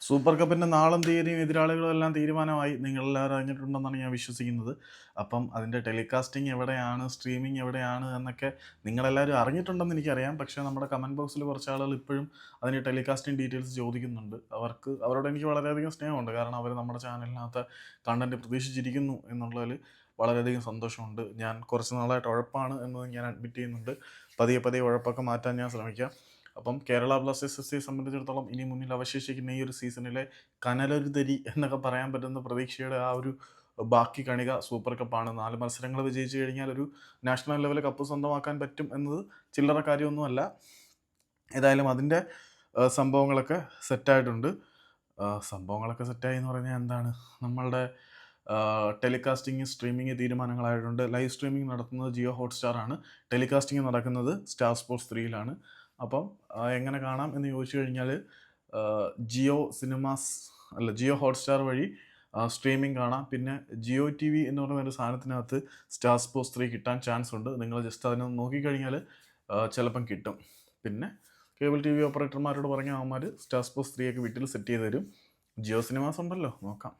Super കപ്പിന്റെ നാളും തീയതിയും എതിരാളികളെല്ലാം തീരുമാനമായി. നിങ്ങളെല്ലാവരും അറിഞ്ഞിട്ടുണ്ടെന്നാണ് ഞാൻ വിശ്വസിക്കുന്നത്. അപ്പം അതിന്റെ ടെലികാസ്റ്റിംഗ് എവിടെയാണ് സ്ട്രീമിംഗ് എവിടെയാണ് എന്നൊക്കെ നിങ്ങളെല്ലാവരും അറിഞ്ഞിട്ടുണ്ടെന്ന് എനിക്കറിയാം. പക്ഷേ നമ്മുടെ കമന്റ് ബോക്സിൽ കുറച്ച് ആളുകൾ ഇപ്പോഴും അതിന്റെ ടെലികാസ്റ്റിംഗ് ഡീറ്റെയിൽസ് ചോദിക്കുന്നുണ്ട്. അവർക്ക് അവരോട് എനിക്ക് വളരെയധികം സ്നേഹമുണ്ട്. കാരണം അവർ നമ്മുടെ ചാനലിനകത്ത് കണ്ടന്റ് പ്രതീക്ഷിച്ചിരിക്കുന്നു എന്നുള്ളതിൽ വളരെയധികം സന്തോഷമുണ്ട്. ഞാൻ കുറച്ച് നാളായിട്ട് ഉഴപ്പാണ് എന്നത് ഞാൻ അഡ്മിറ്റ് ചെയ്യുന്നുണ്ട്. പതിയെ പതിയെ ഉഴപ്പൊക്കെ മാറ്റാൻ ഞാൻ ശ്രമിക്കാം. അപ്പം കേരള ബ്ലാസ്റ്റേഴ്സ് എസ് സിയെ സംബന്ധിച്ചിടത്തോളം ഇനി മുന്നിൽ അവശേഷിക്കുന്ന ഈ ഒരു സീസണിലെ കനലൊരു തരി എന്നൊക്കെ പറയാൻ പറ്റുന്ന പ്രതീക്ഷയുടെ ആ ഒരു ബാക്കി കണിക സൂപ്പർ കപ്പാണ്. നാല് മത്സരങ്ങൾ വിജയിച്ചു കഴിഞ്ഞാൽ ഒരു നാഷണൽ ലെവൽ കപ്പ് സ്വന്തമാക്കാൻ പറ്റും എന്നത് ചില്ലറ കാര്യമൊന്നുമല്ല. ഏതായാലും അതിന്റെ സംഭവങ്ങളൊക്കെ സെറ്റായിട്ടുണ്ട്. സംഭവങ്ങളൊക്കെ സെറ്റായി എന്ന് പറഞ്ഞാൽ എന്താണ്? നമ്മളുടെ ടെലികാസ്റ്റിംഗ് സ്ട്രീമിംഗ് തീരുമാനങ്ങളായിട്ടുണ്ട്. ലൈവ് സ്ട്രീമിംഗ് നടത്തുന്നത് ജിയോ ഹോട്ട്സ്റ്റാർ ആണ് ടെലികാസ്റ്റിംഗ് നടക്കുന്നത് സ്റ്റാർ സ്പോർട്സ് ത്രീയിലാണ്. അപ്പം എങ്ങനെ കാണാം എന്ന് ചോദിച്ചു കഴിഞ്ഞാൽ ജിയോ സിനിമാസ് അല്ല ജിയോ ഹോട്ട്സ്റ്റാർ വഴി സ്ട്രീമിംഗ് കാണാം. പിന്നെ ജിയോ ടി വി എന്ന് പറയുന്ന ഒരു സാധനത്തിനകത്ത് സ്റ്റാർ സ്പോർട്സ് ത്രീ കിട്ടാൻ ചാൻസ് ഉണ്ട്. നിങ്ങൾ ജസ്റ്റ് അതിനെ നോക്കിക്കഴിഞ്ഞാൽ ചിലപ്പം കിട്ടും. പിന്നെ കേബിൾ ടി വി ഓപ്പറേറ്റർമാരോട് പറഞ്ഞ അവന്മാർ സ്റ്റാർ സ്പോർട്സ് ത്രീ ഒക്കെ വീട്ടിൽ സെറ്റ് ചെയ്ത് തരും. ജിയോ സിനിമാസ് ഉണ്ടല്ലോ നോക്കാം.